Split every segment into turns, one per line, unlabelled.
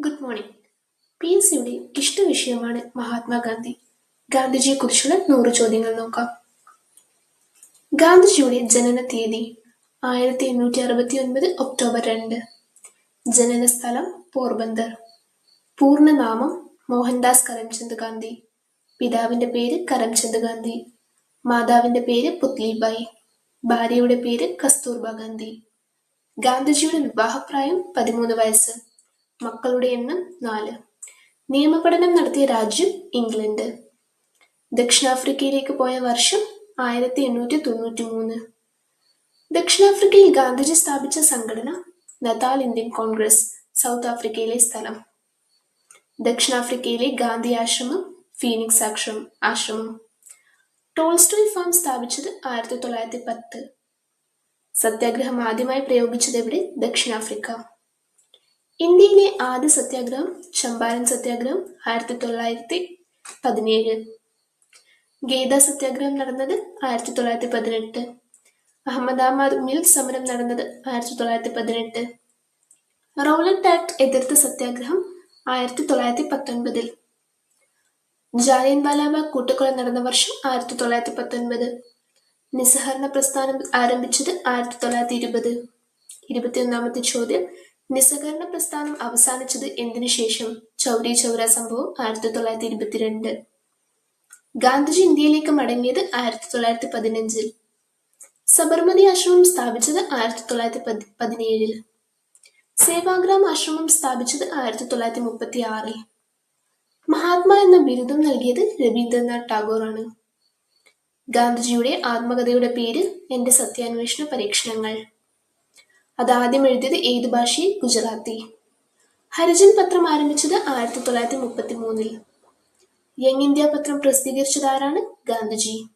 Good morning P S സിയുടെ ഇഷ്ട വിഷയമാണ് മഹാത്മാഗാന്ധി. ഗാന്ധിജിയെക്കുറിച്ചുള്ള നൂറ് ചോദ്യങ്ങൾ നോക്കാം. ഗാന്ധിജിയുടെ ജനന തീയതി ആയിരത്തി എണ്ണൂറ്റി അറുപത്തി ഒൻപത് ഒക്ടോബർ രണ്ട്. ജനന സ്ഥലം പോർബന്ദർ. പൂർണനാമം മോഹൻദാസ് കരംചന്ദ് ഗാന്ധി. പിതാവിന്റെ പേര് കരംചന്ദ് ഗാന്ധി. മാതാവിന്റെ പേര് പുത്ലിബായി. ഭാര്യയുടെ പേര് കസ്തൂർബ ഗാന്ധി. ഗാന്ധിജിയുടെ വിവാഹപ്രായം പതിമൂന്ന് വയസ്സ്. മക്കളുടെ എണ്ണം നാല്. നിയമപഠനം നടത്തിയ രാജ്യം ഇംഗ്ലണ്ട്. ദക്ഷിണാഫ്രിക്കയിലേക്ക് പോയ വർഷം ആയിരത്തി എണ്ണൂറ്റി തൊണ്ണൂറ്റി മൂന്ന് ദക്ഷിണാഫ്രിക്കയിൽ ഗാന്ധിജി സ്ഥാപിച്ച സംഘടന നതാൽ ഇന്ത്യൻ കോൺഗ്രസ് സൗത്ത് ആഫ്രിക്കയിലെ സ്ഥലം. ദക്ഷിണാഫ്രിക്കയിലെ ഗാന്ധി ആശ്രമം ഫീനിക്സ് ആശ്രമം ആശ്രമം. ടോൾസ്റ്റോയ് ഫാം സ്ഥാപിച്ചത് ആയിരത്തി തൊള്ളായിരത്തി പത്ത് സത്യാഗ്രഹം ആദ്യമായി പ്രയോഗിച്ചത് എവിടെ? ദക്ഷിണാഫ്രിക്ക. ഇന്ത്യയിലെ ആദ്യ സത്യാഗ്രഹം ചമ്പാരൻ സത്യാഗ്രഹം ആയിരത്തി തൊള്ളായിരത്തി പതിനേഴ്. ഗീത സത്യാഗ്രഹം നടന്നത് ആയിരത്തി തൊള്ളായിരത്തി പതിനെട്ട്. അഹമ്മദാബാദ് മിൽ സമരം നടന്നത് ആയിരത്തി തൊള്ളായിരത്തി പതിനെട്ട്. റോലറ്റ് ആക്ട് എതിർത്ത സത്യാഗ്രഹം ആയിരത്തി തൊള്ളായിരത്തി പത്തൊൻപതിൽ. ജാലിയൻ വാലാബാഗ് കൂട്ടക്കൊല നടന്ന വർഷം ആയിരത്തി തൊള്ളായിരത്തി പത്തൊൻപത്. നിസ്സഹരണ പ്രസ്ഥാനം ആരംഭിച്ചത് ആയിരത്തി തൊള്ളായിരത്തി ഇരുപത്. ഇരുപത്തിയൊന്നാമത്തെ ചോദ്യം നിസ്സഹകരണ പ്രസ്ഥാനം അവസാനിച്ചത് എന്തിനു ശേഷം? ചൗരി ചൗര സംഭവം ആയിരത്തി തൊള്ളായിരത്തി ഇരുപത്തിരണ്ട് ഗാന്ധിജി ഇന്ത്യയിലേക്ക് മടങ്ങിയത് ആയിരത്തി തൊള്ളായിരത്തി പതിനഞ്ചിൽ സബർമതി ആശ്രമം സ്ഥാപിച്ചത് ആയിരത്തി തൊള്ളായിരത്തി പതി പതിനേഴിൽ സേവാഗ്രാം ആശ്രമം സ്ഥാപിച്ചത് ആയിരത്തി തൊള്ളായിരത്തി മുപ്പത്തി ആറിൽ മഹാത്മാ എന്ന ബിരുദം നൽകിയത് രവീന്ദ്രനാഥ് ആണ് ഗാന്ധിജിയുടെ ആത്മകഥയുടെ പേര് എന്റെ സത്യാന്വേഷണ പരീക്ഷണങ്ങൾ. അതാദ്യം എഴുതിയത് ഏത് ഭാഷയിൽ? ഗുജറാത്തി. ഹരിജൻ പത്രം ആരംഭിച്ചത് ആയിരത്തി തൊള്ളായിരത്തി മുപ്പത്തി മൂന്നിൽ യങ് ഇന്ത്യ പത്രം പ്രസിദ്ധീകരിച്ചത് ആരാണ്? ഗാന്ധിജി.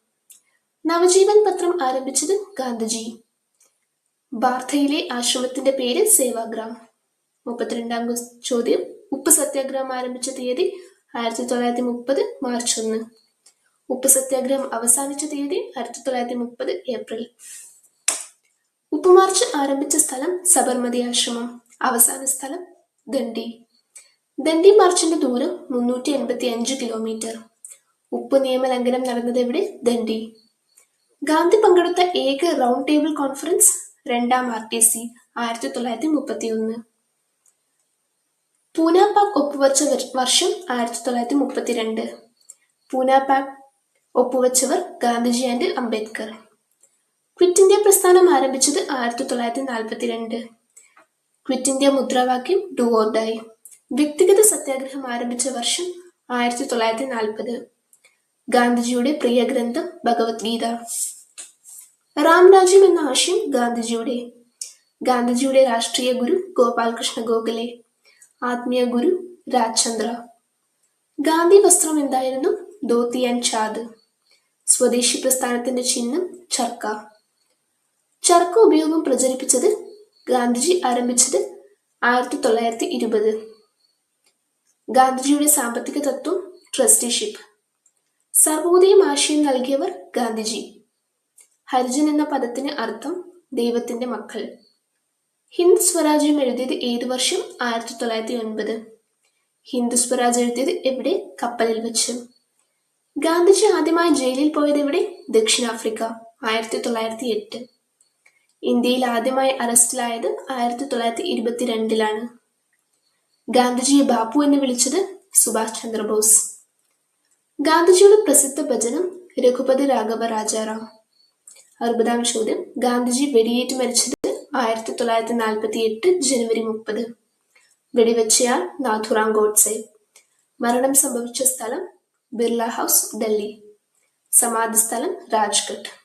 നവജീവൻ പത്രം ആരംഭിച്ചത് ഗാന്ധിജി. ബാർധയിലെ ആശ്രമത്തിന്റെ പേര് സേവാഗ്രാം. മുപ്പത്തിരണ്ടാം ചോദ്യം. ഉപ്പ് സത്യാഗ്രഹം ആരംഭിച്ച തീയതി ആയിരത്തി തൊള്ളായിരത്തി മുപ്പത് മാർച്ച് ഒന്ന്. ഉപ്പ് സത്യാഗ്രഹം അവസാനിച്ച തീയതി ആയിരത്തി തൊള്ളായിരത്തി മുപ്പത് ഏപ്രിൽ. ഉപ്പ് മാർച്ച് ആരംഭിച്ച സ്ഥലം സബർമതി ആശ്രമം. അവസാന സ്ഥലം ദണ്ഡി ദണ്ഡി മാർച്ചിന്റെ ദൂരം മുന്നൂറ്റി എൺപത്തി അഞ്ച് കിലോമീറ്റർ ഉപ്പ് നിയമലംഘനം നടന്നത് എവിടെ? ദണ്ഡി ഗാന്ധി പങ്കെടുത്ത ഏക റൗണ്ട് ടേബിൾ കോൺഫറൻസ് രണ്ടാം ആർ ടി സി ആയിരത്തി തൊള്ളായിരത്തി മുപ്പത്തി ഒന്ന് പൂന പാക് ഒപ്പുവച്ച വർഷം ആയിരത്തി തൊള്ളായിരത്തി മുപ്പത്തിരണ്ട് Poona pact ഒപ്പുവച്ചവർ Gandhiji and Ambedkar. Quit India പ്രസ്ഥാനം ആരംഭിച്ചത് ആയിരത്തി തൊള്ളായിരത്തി നാൽപ്പത്തിരണ്ട് ക്വിറ്റ് ഇന്ത്യ മുദ്രാവാക്യം ഡു ഓർ ഡൈ വ്യക്തിഗത സത്യാഗ്രഹം ആരംഭിച്ച വർഷം ആയിരത്തി തൊള്ളായിരത്തി നാൽപ്പത് ഗാന്ധിജിയുടെ പ്രിയ ഗ്രന്ഥം ഭഗവത്ഗീത. രാംരാജ്യം എന്ന ആശയം ഗാന്ധിജിയുടെ. ഗാന്ധിജിയുടെ രാഷ്ട്രീയ ഗുരു ഗോപാൽകൃഷ്ണ ഗോഖലെ. ആത്മീയ ഗുരു രാജ്ചന്ദ്ര ഗാന്ധി വസ്ത്രം എന്തായിരുന്നു? ധോത്തി ആൻഡ് ചാദ്. സ്വദേശി പ്രസ്ഥാനത്തിന്റെ ചിഹ്നം ചർക്ക. ചർക്ക ഉപയോഗം പ്രചരിപ്പിച്ചത് ഗാന്ധിജി ആരംഭിച്ചത് ആയിരത്തി തൊള്ളായിരത്തി ഇരുപത് ഗാന്ധിജിയുടെ സാമ്പത്തിക തത്വം ട്രസ്റ്റിഷിപ്പ് സർവോദയം ആശയം നൽകിയവർ ഗാന്ധിജി. ഹരിജൻ എന്ന പദത്തിന് അർത്ഥം ദൈവത്തിന്റെ മക്കൾ. ഹിന്ദ് സ്വരാജ്യം എഴുതിയത് ഏത് വർഷം? ആയിരത്തി തൊള്ളായിരത്തി ഒൻപത് ഹിന്ദു സ്വരാജ് എഴുതിയത് എവിടെ? കപ്പലിൽ വെച്ച്. ഗാന്ധിജി ആദ്യമായി ജയിലിൽ പോയത് എവിടെ? ദക്ഷിണാഫ്രിക്ക. ആയിരത്തി തൊള്ളായിരത്തി എട്ട് ഇന്ത്യയിൽ ആദ്യമായി അറസ്റ്റിലായത് ആയിരത്തി തൊള്ളായിരത്തി ഇരുപത്തിരണ്ടിലാണ് ഗാന്ധിജിയെ ബാപ്പു എന്ന് വിളിച്ചത് സുഭാഷ് ചന്ദ്രബോസ്. ഗാന്ധിജിയുടെ പ്രസിദ്ധ ഭജനം രഘുപതി രാഘവ രാജാറാം. അറുപതാം ചോദ്യം. ഗാന്ധിജി വെടിയേറ്റ് മരിച്ചത് ആയിരത്തി തൊള്ളായിരത്തി നാൽപ്പത്തി എട്ട് ജനുവരി മുപ്പത്. വെടിവെച്ചയാൾ നാഥുറാം ഗോഡ്സെ. മരണം സംഭവിച്ച സ്ഥലം ബിർള ഹൗസ് ഡൽഹി. സമാധി സ്ഥലം രാജ്ഘട്ട്.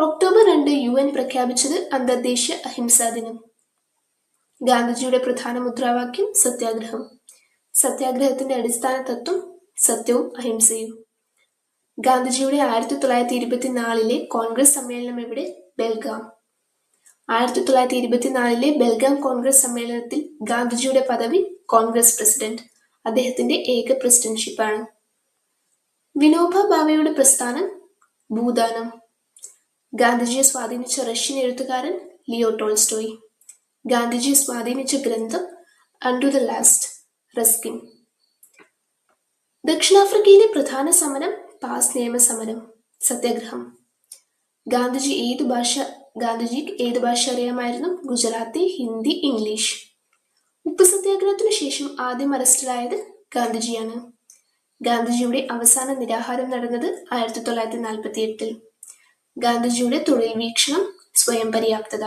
ഒക്ടോബർ രണ്ട് യു എൻ പ്രഖ്യാപിച്ചത് അന്തർദേശീയ അഹിംസാ ദിനം. ഗാന്ധിജിയുടെ പ്രധാന മുദ്രാവാക്യം സത്യാഗ്രഹം. സത്യാഗ്രഹത്തിന്റെ അടിസ്ഥാന തത്വം സത്യവും അഹിംസയും. ഗാന്ധിജിയുടെ ആയിരത്തി തൊള്ളായിരത്തി ഇരുപത്തിനാലിലെ കോൺഗ്രസ് സമ്മേളനം എവിടെ? ബെൽഗാം. ആയിരത്തി തൊള്ളായിരത്തി ഇരുപത്തിനാലിലെ ബെൽഗാം കോൺഗ്രസ് സമ്മേളനത്തിൽ ഗാന്ധിജിയുടെ പദവി കോൺഗ്രസ് പ്രസിഡന്റ് അദ്ദേഹത്തിന്റെ ഏക പ്രസിഡന്റ്ഷിപ്പാണ്. വിനോബ ഭാവയുടെ പ്രസ്ഥാനം ഭൂദാനം. ഗാന്ധിജിയെ സ്വാധീനിച്ച റഷ്യൻ എഴുത്തുകാരൻ ലിയോ ടോൾസ്റ്റോയി. ഗാന്ധിജിയെ സ്വാധീനിച്ച ഗ്രന്ഥം അണ്ടു ദ ലാസ്റ്റ് റസ്കിൻ. ദക്ഷിണാഫ്രിക്കയിലെ പ്രധാന സമരം പാസ് നിയമസമരം സത്യാഗ്രഹം. ഗാന്ധിജി ഏത് ഭാഷ ഗാന്ധിജി ഏത് ഭാഷ അറിയാമായിരുന്നു? ഗുജറാത്തി ഹിന്ദി ഇംഗ്ലീഷ്. ഉപ്പ് സത്യാഗ്രഹത്തിനു ശേഷം ആദ്യം അറസ്റ്റിലായത് ഗാന്ധിജിയാണ്. ഗാന്ധിജിയുടെ അവസാന നിരാഹാരം നടന്നത് ആയിരത്തി തൊള്ളായിരത്തി നാൽപ്പത്തി എട്ടിൽ ഗാന്ധിജിയുടെ തൊഴിൽ വീക്ഷണം സ്വയം പര്യാപ്തത.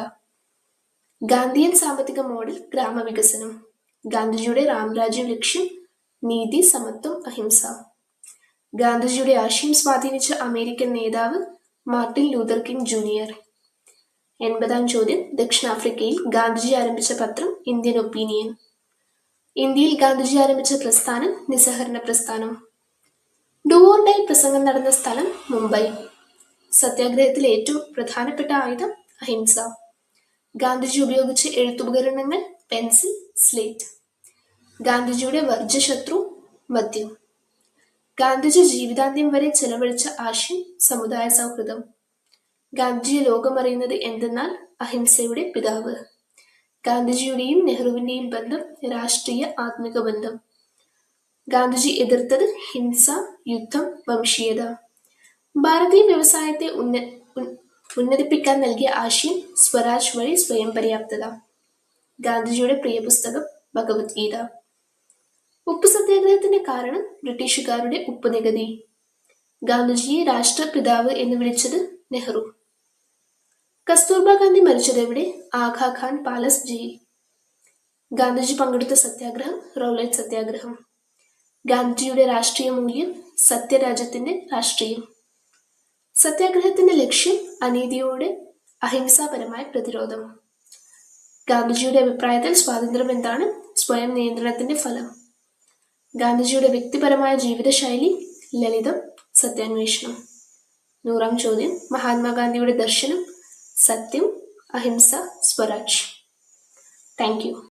ഗാന്ധിയൻ സാമ്പത്തിക മോഡൽ ഗ്രാമവികസനം. ഗാന്ധിജിയുടെ രാംരാജ്യം ലക്ഷ്യം നീതി സമത്വം അഹിംസ. ഗാന്ധിജിയുടെ ആശയം സ്വാധീനിച്ച അമേരിക്കൻ നേതാവ് മാർട്ടിൻ ലൂതർ കിങ് ജൂനിയർ. എൺപതാം ചോദ്യം ദക്ഷിണാഫ്രിക്കയിൽ ഗാന്ധിജി ആരംഭിച്ച പത്രം ഇന്ത്യൻ ഒപ്പീനിയൻ. ഇന്ത്യയിൽ ഗാന്ധിജി ആരംഭിച്ച പ്രസ്ഥാനം നിസ്സഹരണ പ്രസ്ഥാനം. ഡൈ പ്രസംഗം നടന്ന സ്ഥലം മുംബൈ. സത്യാഗ്രഹത്തിലെ ഏറ്റവും പ്രധാനപ്പെട്ട ആയുധം അഹിംസ. ഗാന്ധിജി ഉപയോഗിച്ച എഴുത്തുപകരണങ്ങൾ പെൻസിൽ സ്ലേറ്റ്. ഗാന്ധിജിയുടെ വർജ്യശത്രു മദ്യം. ഗാന്ധിജി ജീവിതാന്ത്യം വരെ ചെലവഴിച്ച ആശയം സമുദായ സൗഹൃദം. ഗാന്ധിജിയെ ലോകമറിയുന്നത് എന്തെന്നാൽ അഹിംസയുടെ പിതാവ്. ഗാന്ധിജിയുടെയും നെഹ്റുവിന്റെയും ബന്ധം രാഷ്ട്രീയ ആത്മിക ബന്ധം. ഗാന്ധിജി എതിർത്തത് ഹിംസ യുദ്ധം വംശീയത. ഭാരതീയ വ്യവസായത്തെ ഉന്ന ഉന്നതിപ്പിക്കാൻ നൽകിയ ആശയം സ്വരാജ് വഴി സ്വയം പര്യാപ്തത. ഗാന്ധിജിയുടെ പ്രിയ പുസ്തകം ഭഗവത്ഗീത ഉപ്പ് സത്യാഗ്രഹത്തിന്റെ കാരണം ബ്രിട്ടീഷുകാരുടെ ഉപ്പ് നികുതി. ഗാന്ധിജിയെ രാഷ്ട്രപിതാവ് എന്ന് വിളിച്ചത് നെഹ്റു. കസ്തൂർബ ഗാന്ധി മരിച്ചത് എവിടെ ആഘാ ഖാൻ പാലസ് ജയിൽ. ഗാന്ധിജി പങ്കെടുത്ത സത്യാഗ്രഹം റൗലറ്റ് സത്യാഗ്രഹം. ഗാന്ധിജിയുടെ രാഷ്ട്രീയ മൂല്യം സത്യരാജ്യത്തിന്റെ രാഷ്ട്രീയം. സത്യാഗ്രഹത്തിന്റെ ലക്ഷ്യം അനീതിയോട് അഹിംസാപരമായ പ്രതിരോധം. ഗാന്ധിജിയുടെ അഭിപ്രായത്തിൽ സ്വാതന്ത്ര്യം എന്താണ്? സ്വയം നിയന്ത്രണത്തിന്റെ ഫലം. ഗാന്ധിജിയുടെ വ്യക്തിപരമായ ജീവിതശൈലി ലളിതം സത്യാന്വേഷണം. നൂറാം ചോദ്യം മഹാത്മാഗാന്ധിയുടെ ദർശനം സത്യം അഹിംസ സ്വരാജ്. Thank you.